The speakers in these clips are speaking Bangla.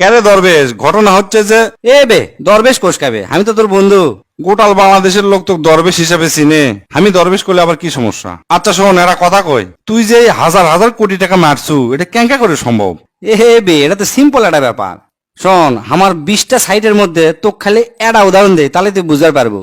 কেরে দরবেশ? ঘটনা হচ্ছে যে এ বে দরবেশ কোষ খাবে? আমি তো তোর বন্ধু। গোটাল বাংলাদেশের লোক তো দরবেশ হিসাবে চিনে। আমি দরবেশ করলে আবার কি সমস্যা? আচ্ছা শোন এরা কথা কই। তুই যে হাজার হাজার কোটি টাকা মারছু এটা কেঙ্কা করে সম্ভব? এ হে বে এটা তো সিম্পল একটা ব্যাপার। শোন আমার বিশটা সাইটের মধ্যে তো খালি একটা উদাহরণ দে তাহলে তুই বুঝতে পারব।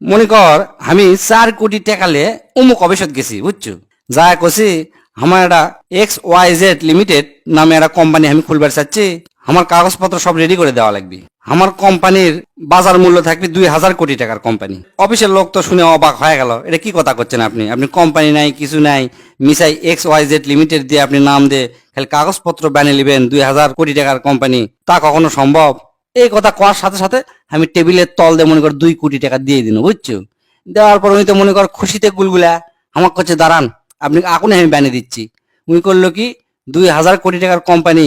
মনে কর আমি চার কোটি টাকালে অমুক অফিসত গেছি বুঝছ? যা কছি আমার একটা এক্স ওয়াই জেড লিমিটেড নামে একটা কোম্পানি আমি খুলবার চাচ্ছি। আমার কাগজপত্র সব রেডি করে দেওয়া লাগবে। আমার কোম্পানির বাজার মূল্য থাকবে দুই হাজার কোটি টাকার কোম্পানি। অফিসের লোক তো শুনে অবাক হয়ে গেল, এটা কি কথা করছেন আপনি? আপনি কোম্পানি নাই, কিছু নাই, মিসাই এক্স ওয়াই জেড লিমিটেড দিয়ে আপনি নাম দিয়ে খালি কাগজপত্র বানিয়ে নেবেন দুই হাজার কোটি টাকার কোম্পানি, তা কখনো সম্ভব? এই কথা করার সাথে সাথে আমি টেবিলের তল দিয়ে মনে কর দুই কোটি টাকা দিয়ে দিন, বুঝছ? দেওয়ার পর উনি তো মনে কর খুশিতে গুলগুলা আমার কাছে দাঁড়ান, আপনি আগুনে আমি বানিয়ে দিচ্ছি। উনি করল কি, দুই হাজার কোটি টাকার কোম্পানি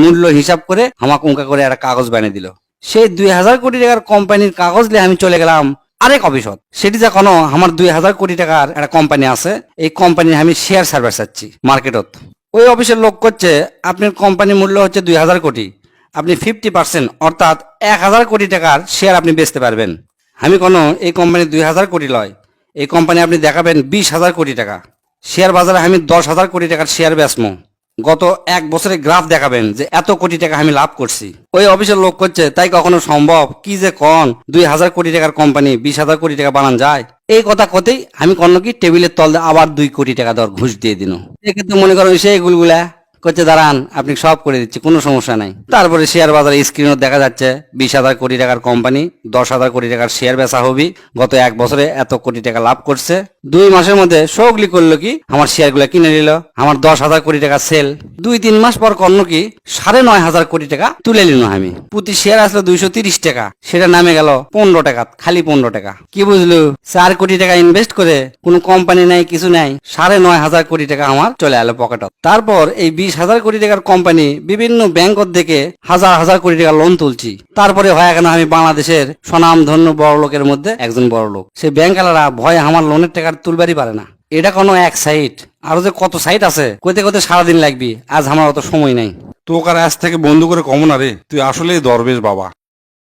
মূল্য হিসাব করে আমাকে উঙ্কা করে একটা কাগজ বানিয়ে দিল। সেই দুই হাজার কোটি টাকার কোম্পানির কাগজ নিয়ে আমি চলে গেলাম আরেক অফিসত। সেটি যে কোনো আমার দুই হাজার কোটি টাকার একটা কোম্পানি আছে, এই কোম্পানির আমি শেয়ার সার্ভিস চাচ্ছি মার্কেটত ওই অফিসের লোক করছে, আপনার কোম্পানির মূল্য হচ্ছে দুই হাজার কোটি। আপনি ফিফটি পার্সেন্ট অর্থাৎ এক হাজার কোটি টাকার শেয়ার আপনি বেচতে পারবেন। আমি কোনো এই কোম্পানি দুই হাজার কোটি লয়, এই কোম্পানি আপনি দেখাবেন বিশ হাজার কোটি টাকা। শেয়ার বাজারে আমি দশ হাজার কোটি টাকার শেয়ার বেচমো। গত এক বছরে গ্রাফ দেখাবেন যে এত কোটি টাকা আমি লাভ করছি। ওই অফিসের লোক করছে তাই কখনো সম্ভব? কি যে কন? দুই হাজার কোটি টাকার কোম্পানি বিশ হাজার কোটি টাকা বানান যায়? এই কথা কতেই আমি কন্ন কি টেবিলের তল আবার দুই কোটি টাকা দর ঘুষ দিয়ে দিন। এক্ষেত্রে মনে করো সেই গুলগুলা। করছে দাঁড়ান, আপনি সব করে দিচ্ছি, কোনো সমস্যা নাই। তারপরে শেয়ার বাজারে স্ক্রিনও দেখা যাচ্ছে, বিশ হাজার কোটি টাকার কোম্পানি দশ হাজার কোটি টাকার শেয়ার বেচা হবি। গত এক বছরে এত কোটি টাকা লাভ করছে। দুই মাসের মধ্যে সগলি করল কি, আমার শেয়ারগুলো কিনে নিল, আমার দশ হাজার কোটি টাকা সেল দুই, তিন মাস পর কর্ণ কি, সাড়ে নয় হাজার কোটি টাকা তুলে নিল আমি। প্রতি শেয়ার আসলো দুইশো তিরিশ টাকা, সেটা নামে গেল পনেরো টাকা, খালি পনেরো টাকা। কি বুঝলো, চার কোটি টাকা ইনভেস্ট করে কোনো কোম্পানি নাই, কিছু নাই, সাড়ে নয় হাজার কোটি টাকা আমার চলে এলো পকেটত তারপর এই বিশ হাজার কোটি টাকার কোম্পানি বিভিন্ন ব্যাংক থেকে হাজার হাজার কোটি টাকা লোন তুলছি। তারপরে হয় কেন আমি বাংলাদেশের স্বনাম ধন্য বড় লোকের মধ্যে একজন বড় লোক। সেই ব্যাংকালারা ভয়ে আমার লোনের টাকা তুলবারই পারে না। এটা কোনো এক সাইট আরও যে কত সাইট আছে কোথায় কোথায় সারাদিন লাগবি। আজ আমার অত সময় নাই। তোকার আজ থেকে বন্ধু করে কমন আরে তুই আসলেই দরবেশ বাবা।